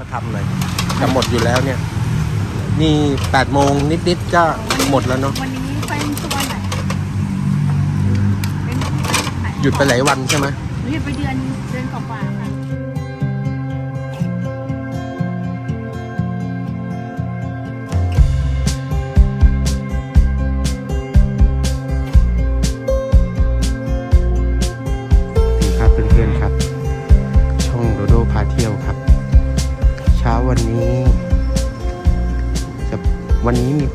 ก็ทำเลยจะหมดอยู่แล้วเนี่ย นี่แปดโมงนิดๆก็หมดแล้วเนาะวันนี้เป็นตัวไหนเป็นไหนหยุดไปหลายวันใช่ไหมหนูหยุดไปเดือนเดือนกว่า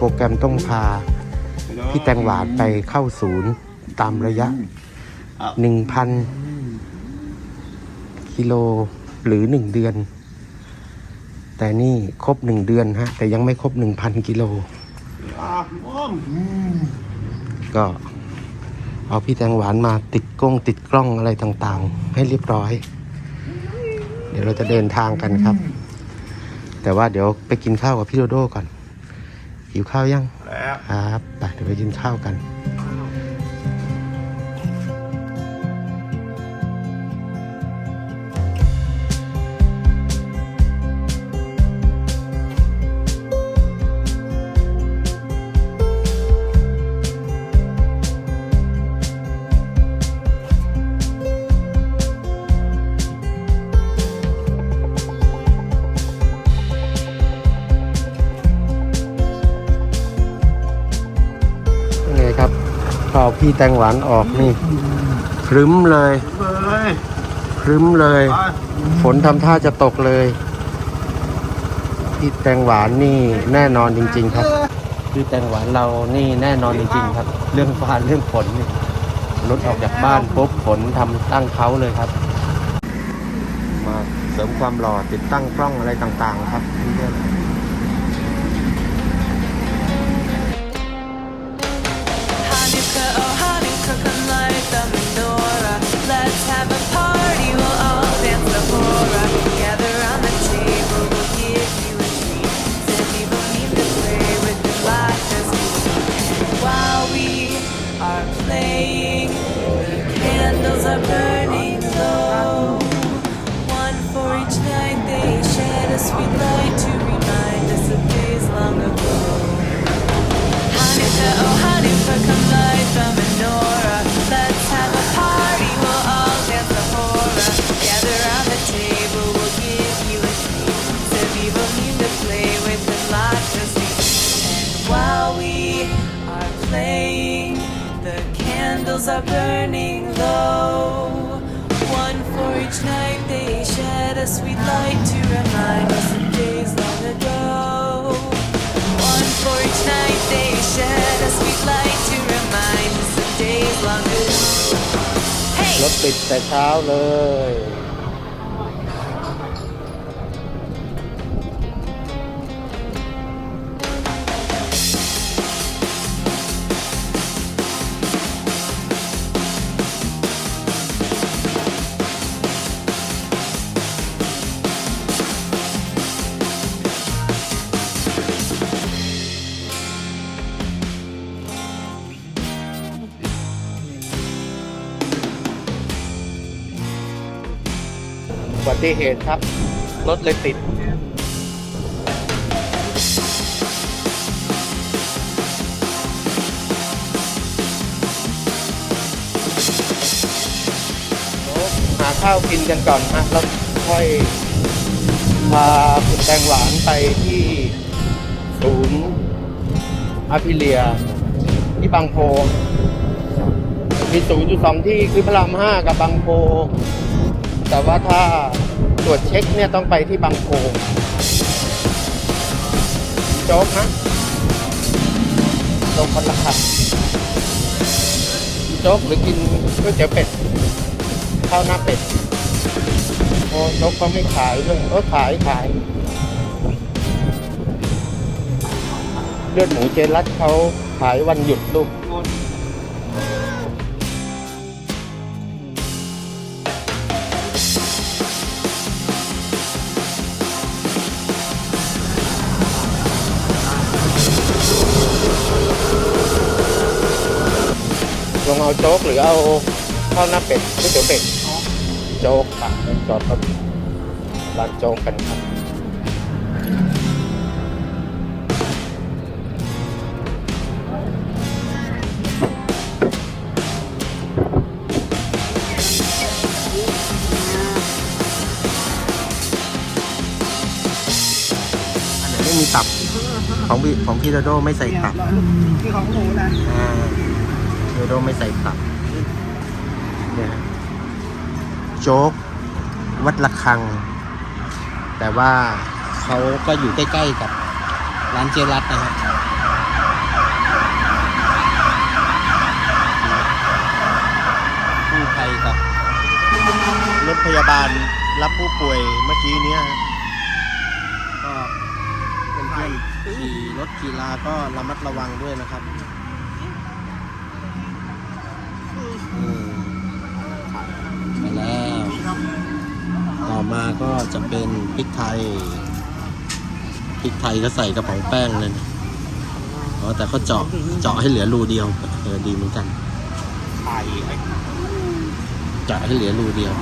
รแกรมต้องพาพี่แตงหวานไปเข้าศูนย์ตามระยะ 1,000 กิโลหรือ 1 เดือน แต่นี่ครบ 1 เดือนฮะ แต่ยังไม่ครบ 1,000 กิโล ก็เอาพี่แตงหวานมาติดกล้องติดกล้องอะไรต่างๆ ให้เรียบร้อย เดี๋ยวเราจะเดินทางกันครับ แต่ว่าเดี๋ยวไปกินข้าวกับพี่โดโดก่อน หิวข้าวยัง แล้ว ครับ ไปเดี๋ยวไปกินข้าวกัน พอพี่แตงหวานออกนี่ครึ้มเลยเลยครึ้มเลยไปฝนทำท่าจะตกเลย พี่แตงหวานนี่แน่นอนจริง ๆ ครับพี่แตงหวานเรานี่แน่นอนจริง ๆ ครับ เรื่องฟ้าเรื่องฝนนี่รถออกจากบ้านปุ๊บฝนทำตั้งเขาเลยครับ มาเสริมความหล่อติดตั้งกล้องอะไรต่างๆ ครับเพื่อน ติดแต่เช้าเลย ติเหตุครับ รถเลยติด หาข้าวกินกันก่อนฮะแล้วค่อยพาคุณแตงหวานไปที่ศูนย์อาพิเลีย ที่บางโพ มีศูนย์อยู่สองที่คือพระรามห้ากับบางโพ แต่ว่าถ้า ตรวจเช็คเนี่ยต้องไปที่บางโพโจ๊กนะลงคนละขับโจ๊กหรือกินก๋วยเตี๋ยวเป็ดข้าวหน้าเป็ดโอ้โจ๊กก็ไม่ขายเลยเออขายขายเลือดหมูเจรัตเขาขายวันหยุดลูก เอาโจ๊กหรือเอาข้าวหน้าเป็ดก๋วยเตี๋ยวเป็ดโจ๊กค่ะจอดรถร้านโจ๊กกันครับไม่มีตับของพี่ของพี่โดโดไม่ใส่ตับ คือของหมูนะ โดโดไม่ใส่ตับเนี่ยฮะโจ๊ก วัดระฆัง แต่ว่าเขาก็อยู่ใกล้ๆกับร้านเจรัตนะครับกู้ภัยกับรถพยาบาลรับผู้ป่วยเมื่อกี้เนี้ยก็เพื่อนๆขี่รถขี่ลาก็ระมัดระวังด้วยนะครับ มไปแล้ว ต่อมาก็จะเป็นพริกไทย พริกไทยก็ใส่กระป๋องแป้งเลยนะอ๋อแต่เขาเจาะ เจาะให้เหลือรูเดียว เออดีเหมือนกันไข่ไอ้เจาะให้เหลือรูเดียว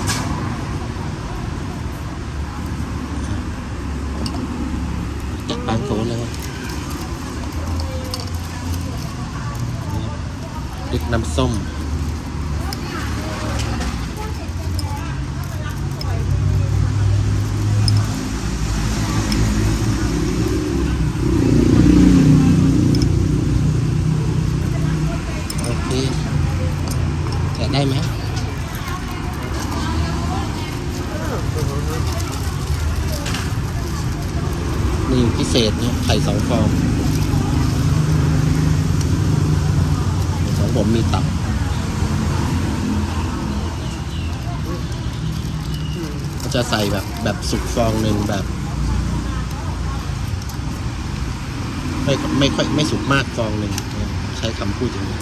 แกะปางโถเลยครับพริกน้ำส้ม โอเค แกะได้ไหม นี่พิเศษเนี่ยไข่สองฟองของผมมีตับ ก็จะใส่แบบแบบ สุกฟองหนึ่งแบบ ไม่ไม่ค่อยไม่สุกมากฟองหนึ่งใช้คำพูดอย่างนี้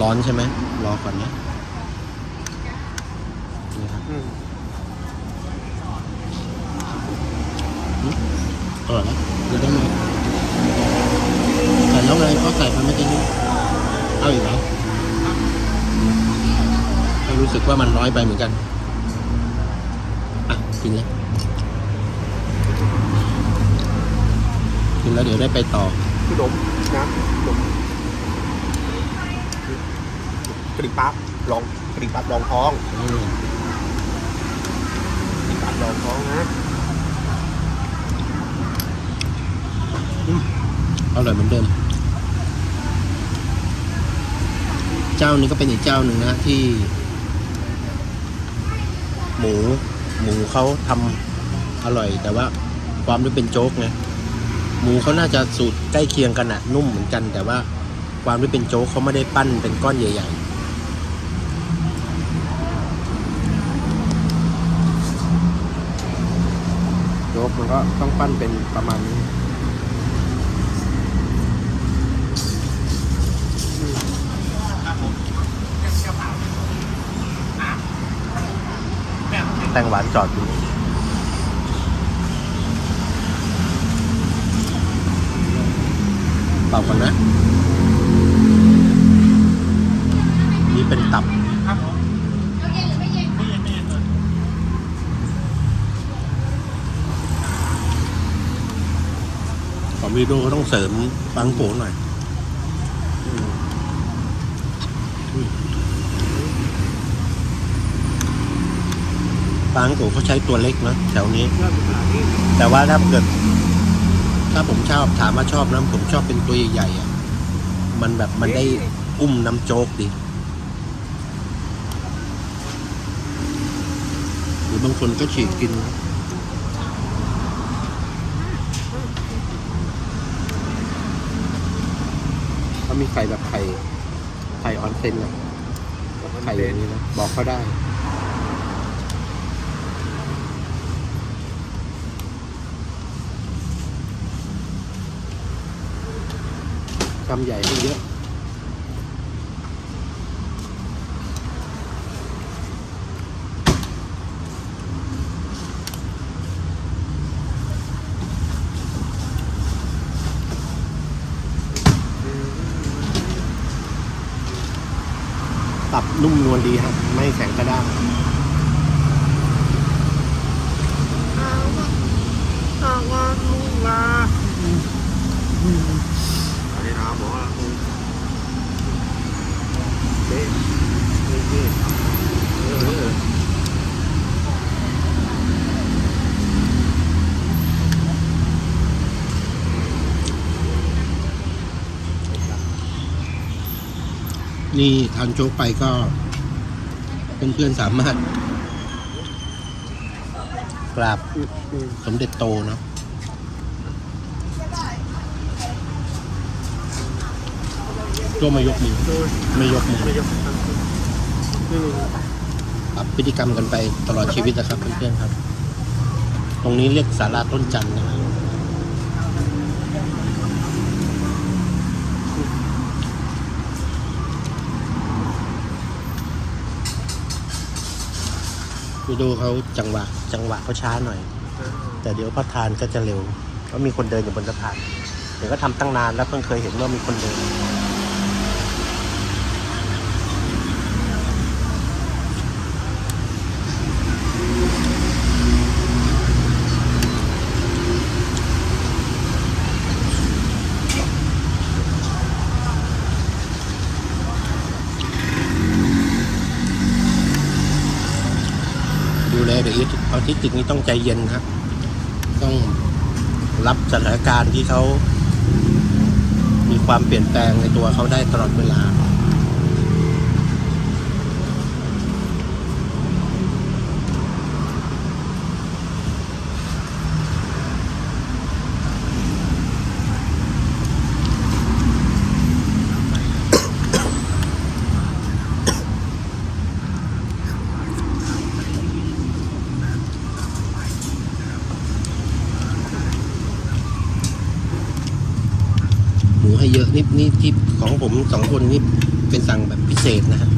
ร้อนใช่ไหมรอก่อนนะนี่ครับอร่อยนะเดี๋ยวได้ไหมใส่แล้วไงก็ใส่ไปไม่ได้นี่เอาอีกเหรอ รู้สึกว่ามันน้อยไปเหมือนกัน อะ กินเลย กินแล้วเดี๋ยวได้ไปต่อขนมนะขนมกระดิ่งปั๊บลองกระดิ่งปั๊บลองท้องอืมกระดิ่งปั๊บลองท้องนะอร่อยเหมือนเดิม เจ้านี้ก็เป็นอีกเจ้าหนึ่งนะที่ หมูหมูเขาทำอร่อย แต่ว่าความที่เป็นโจ๊กไงหมูเขาน่าจะสูตรใกล้เคียงกันอะนุ่มเหมือนกัน แต่ว่าความที่เป็นโจ๊กเขาไม่ได้ปั้นเป็นก้อนใหญ่ๆโจ๊กมันก็ต้องปั้นเป็นประมาณนี้ ตงหวานจอดอยู่เป่าก่อนนะ นี่เป็นตับของวีโดก็ต้องเสริมปังโผหน่อยอืมอุ้ย ปังโผเขาใช้ตัวเล็กนะแถวนี้ แต่ว่าถ้าเกิด ถ้าผมชอบถามว่าชอบนะผมชอบเป็นตัวใหญ่ๆอะมันแบบมันได้อุ้มน้ำโจ๊กดีหรือบางคนก็ฉีกกินเขามีไข่แบบไข่ไข่ออนเซนนะไข่อย่างนี้นะบอกเขาได้ คำใหญ่ให้เยอะตับนุ่มนวลดีครับ ไม่แข็งกระด้าง อาวาลุงลาอันนี้นะบอกว่าเด็กเด็กเออ นี่ทานโจ๊กไปก็เพื่อนๆสามารถกราบสมเด็จโตเนาะก็ไม่ยกมือไม่ยกมือปรับพฤติกรรมกันไปตลอดชีวิตนะครับเพื่อนๆครับ ตรงนี้เรียกศาลาต้นจันทร์นะครับ ไปดูเขาจังหวะ จังหวะเขาช้าหน่อย แต่เดี๋ยวพอทานก็จะเร็วเพราะมีคนเดินอยู่บนสะพานเดี๋ยวก็ทำตั้งนานแล้วเพิ่งเคยเห็นว่ามีคนเดิน ดูแล เด็กออทิสติกนี่ต้องใจเย็นครับ ต้องรับสถานการณ์ที่เขา มีความเปลี่ยนแปลงในตัวเขาได้ตลอดเวลา หมูให้เยอะนี่นี่ที่ของผมสองคนนี่เป็นสั่งแบบพิเศษนะฮะ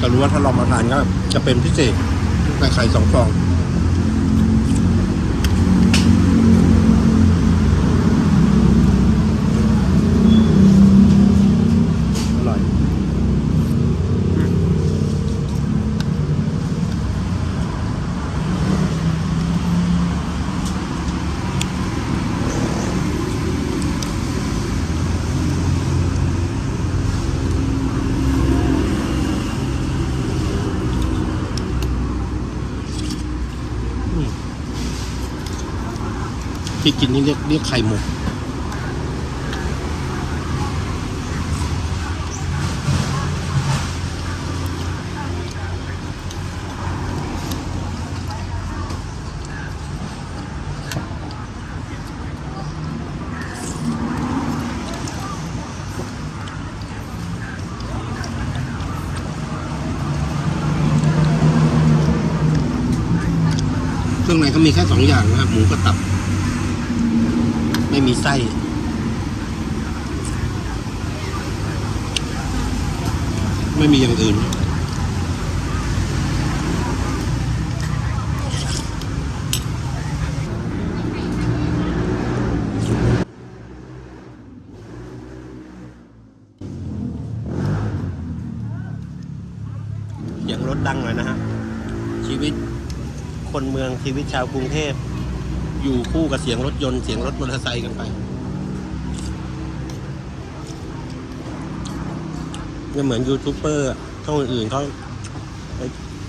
ก็รู้ว่าถ้าลองมาทานก็จะเป็นพิเศษใส่ไข่สองฟอง อร่อย ที่กินนี่เรียกเรียกไข่หมกเครื่องในก็มีแค่สองอย่างนะครับหมูกับตับ ไม่มีไส้ไม่มีอย่างอื่นเสียงรถดังหน่อยนะฮะ ชีวิตคนเมืองชีวิตชาวกรุงเทพ อยู่คู่กับเสียงรถยนต์เสียงรถมอเตอร์ไซค์กันไปไม่เหมือนยูทูบเบอร์ช่องอื่นเขา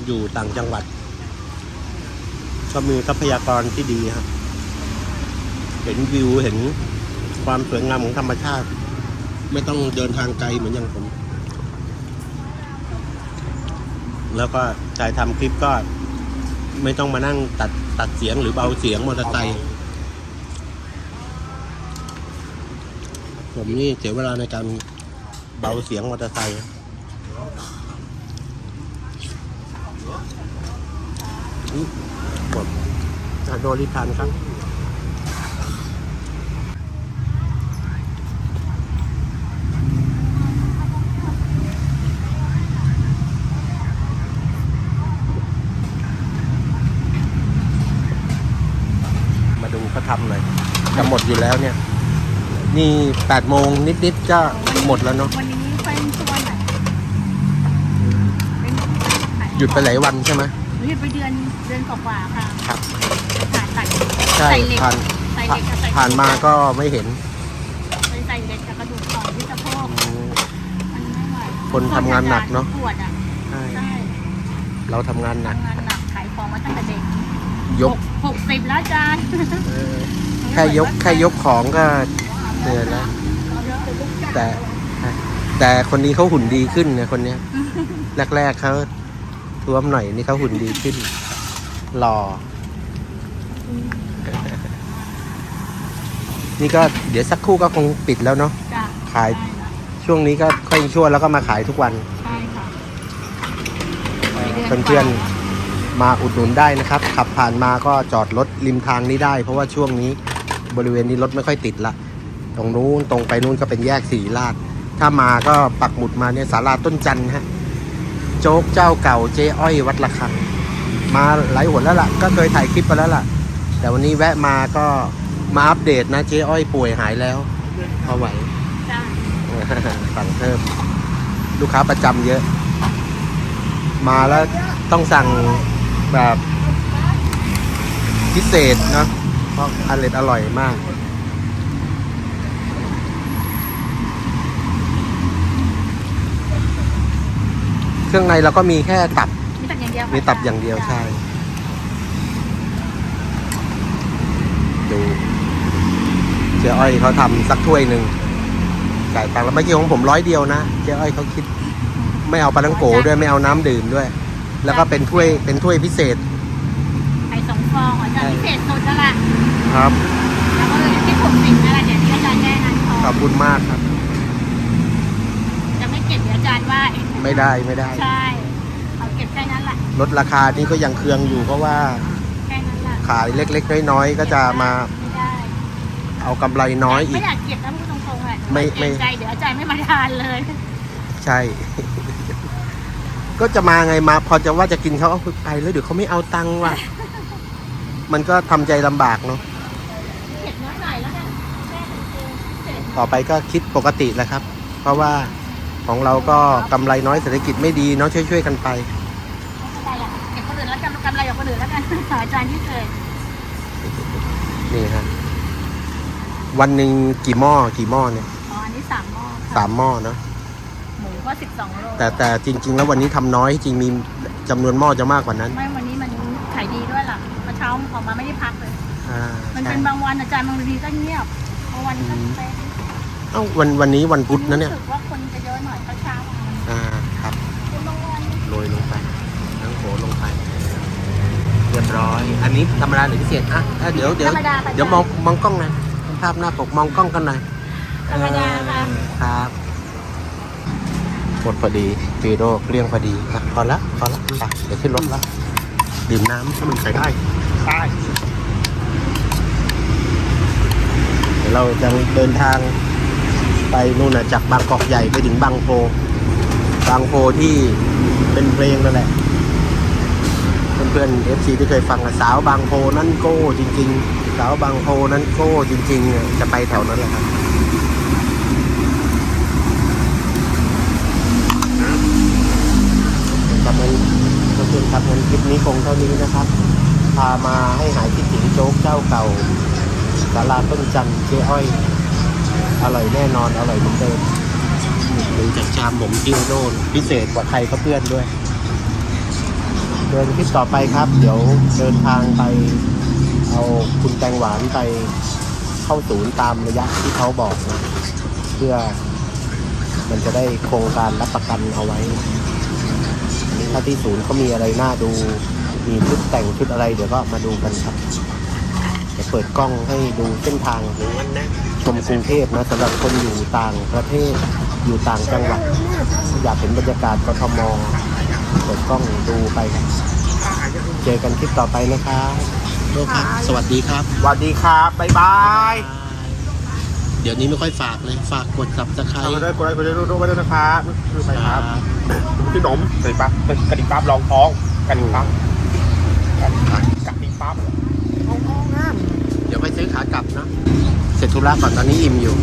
อยู่ต่างจังหวัดก็มีทรัพยากรที่ดีครับเห็นวิวเห็นความสวยงามของธรรมชาติ ไม่ต้องเดินทางไกลเหมือนอย่างผม แล้วก็ถ่ายทำคลิปก็ไม่ต้องมานั่งตัด ตัดเสียงหรือเบาเสียงมอเตอร์ไซค์ผมนี่เสียเวลาในการเบาเสียงมอเตอร์ไซค์ผมหมดอะโดริทานครับ มาดูเขาทำเลยจะหมดอยู่แล้วเนี่ย นี่แปดโมงนิดๆก็หมดแล้วเนาะวันนี้เป็นตัวไหนเป็นไหนหยุดไปหลายวันใช่ไหมหยุดไปเดือนเดือนกว่าๆค่ะครับผ่าตัดใช่ใส่เหล็กผ่านใส่เหล็กกับใส่ผ่านมาก็ไม่เห็นเป็นใส่เหล็กกับกระดูกต่อที่สะโพกมันไม่ไหวคนทำงานหนักเนอะปวดอะใช่ใช่เราทำงานหนักทำงานหนักขายของมาตั้งแต่เด็ก ยหกกหกสิบแล้วอาจารย์เออมันก็ค่ยกแค่ยกของก็เหนื่อยแล้ว แต่แต่คนนี้เขาหุ่นดีขึ้นนะคนเนี้ย แรกๆเขาท้วมหน่อยนี่เขาหุ่นดีขึ้นหล่อนี่ก็เดี๋ยวสักครู่ก็คงปิดแล้วเนาะจ้ะขายช่วงนี้ก็ค่อยชั่วแล้วก็มาขายทุกวันใช่ค่ะเพื่อนๆ มาอุดหนุนได้นะครับ ขับผ่านมาก็จอดรถริมทางนี้ได้ เพราะว่าช่วงนี้บริเวณนี้รถไม่ค่อยติดละ ตรงนู้นตรงไปนู้นก็เป็นแยกสีลาด ถ้ามาก็ปักหมุดมาเนี่ยสาราต้นจันทร์ฮะ โจ๊กเจ้าเก่าเจ๊อ้อยวัดระฆังมาหลายหนแล้วล่ะ ก็เคยถ่ายคลิปไปแล้วล่ะ แต่วันนี้แวะมาก็มาอัปเดตนะเจ๊อ้อยป่วยหายแล้วพอไหวจ้ะสั่งเพิ่มลูกค้าประจำเยอะ มาแล้วต้องสั่ง แบบพิเศษเนอะเพราะอร่อยอร่อยมาก เครื่องในเราก็มีแค่ตับ มีตับอย่างเดียวค่ะมีตับอย่างเดียวใช่ ดูเจ๊อ้อยเขาทำสักถ้วยหนึ่งจ่ายตังค์แล้วเมื่อกี้ของผมร้อยเดียวนะ เจ๊อ้อยเขาคิด ไม่เอาปลาทังโกด้วยไม่เอาน้ำดื่มด้วย แล้วก็เป็นถ้วยเป็นถ้วยพิเศษไข่สองฟองอาจารย์พิเศษสุดแล้วล่ะครับ แล้วก็เลยที่ผมสิงนั่นแหละเดี๋ยวที่อาจารย์แนะนำพอขอบคุณมากครับ จะไม่เก็บเดี๋ยวอาจารย์ว่าไม่ได้ไม่ได้ ใช่เอาเก็บแค่นั้นแหละลดราคานี่ก็ยังเคืองอยู่เพราะว่าแค่นั้นแหละขายเล็กๆน้อยๆก็จะมาไม่ได้เอากำไรน้อยอีไม่กอยากเก็บนะพูดตรงๆอะไม่ไม่เกรงใจเดี๋ยวอาจารย์ไม่มาทานเลย ใช่ ก็จะมาไงมา พอจะว่าจะกินเขาเอาไปแล้วเดี๋ยวเขาไม่เอาตังค์ว่ะ มันก็ทำใจลำบากเนาะเก็บน้อยหน่อยแล้วกันแม่ของกูเสร็จต่อไปก็คิดปกติแหละครับ เพราะว่าของเราก็กำไรน้อยเศรษฐกิจไม่ดีเนาะช่วยๆกันไปไม่เป็นไรอะเก็บคนอื่นแล้วกันกำไรกับคนอื่นแล้วกันอาจารย์ที่เคยนี่ฮะวันหนึ่งกี่หม้อกี่หม้อเนี่ยอ๋ออันนี้สามหม้อค่ะสามหม้อเนาะ หมูก็สิบสองโล แต่แต่จริง ๆ แล้ววันนี้ทำน้อยจริงมีจำนวนหม้อจะมากกว่านั้นไม่วันนี้มันขายดีด้วยล่ะเมื่อเช้าออกมาไม่ได้พักเลย อ่ามันใช่เป็นบางวันอาจารย์บางทีก็เงียบบางวันก็เป๊ะเอ้าวันวันนี้วันพุธนะเนี่ยรู้สึกว่าคนจะเยอะหน่อยเช้าๆอะอ่าครับ เป็นบางวันโรยลงไปทั้งโขลงไปเรียบร้อย อันนี้ธรรมดาหรือพิเศษอะอะเดี๋ยวเดี๋ยวธรรมดาค่ะเดี๋ยวมองมองกล้องหน่อยภาพหน้าปกมองกล้องกันหน่อยธรรมดาค่ะครับ หมดพอดีฟีโดเกลี้ยงพอดีอะพอละพอละไปเดี๋ยวขึ้นรถละดื่มน้ำถ้ามันใส่ได้ได้เดี๋ยวเราจะเดินทางไปนู่นน่ะจากบางกอกใหญ่ไปถึงบางโพบางโพที่เป็นเพลงนั่นแหละเพื่อนๆเอฟซีที่เคยฟังอะสาวบางโพนั่นโก้จริง ๆ สาวบางโพนั่นโก้จริงๆอะจะไปแถวนั้นแหละครับครับงั้นขอบ คลิปนี้คงเท่านี้นะครับ พามาให้หายคิดถึงโจ๊กเจ้าเก่าสาราต้นจันเจ๊อ้อย อร่อยแน่นอนอร่อยเหมือนเดิมดูจากชามผมที่โน่นพิเศษกว่าใครก็เพื่อนด้วย เดินคลิปต่อไปครับ เดี๋ยวเดินทางไปเอาคุณแตงหวานไปเข้าศูนย์ตามระยะที่เขาบอกนะ เพื่อมันจะได้โครงการรับประกันเอาไว้ ถ้าที่ศูนย์เขามีอะไรน่าดู มีชุดแต่งชุดอะไรเดี๋ยวก็มาดูกันครับจะเปิดกล้องให้ดูเส้นทางชมกรุงเทพนะสำหรับคนอยู่ต่างประเทศอยู่ต่างจังหวัด อยากเห็นบรรยากาศกทมเปิดกล้องดูไปครับเจอกันคลิปต่อไปนะครับโลครับสวัสดีครับสวัสดีครับบ๊ายบายเดี๋ยวนี้ไม่ค่อยฝากเลยฝากกด subscribe เอาไปด้วยกดไลค์กดไลค์ดูไว้ด้วยนะครับคือไปครับครับพี่หนมใส่ปั๊บเป็นกระดิ่งปั๊บรองท้องกระดิ่งปั๊บกระดิ่งปั๊บกระดิ่งปั๊บเดี๋ยวไปซื้อขากลับเนอะเสร็จธุระก่อนตอนนี้อิ่มอยู่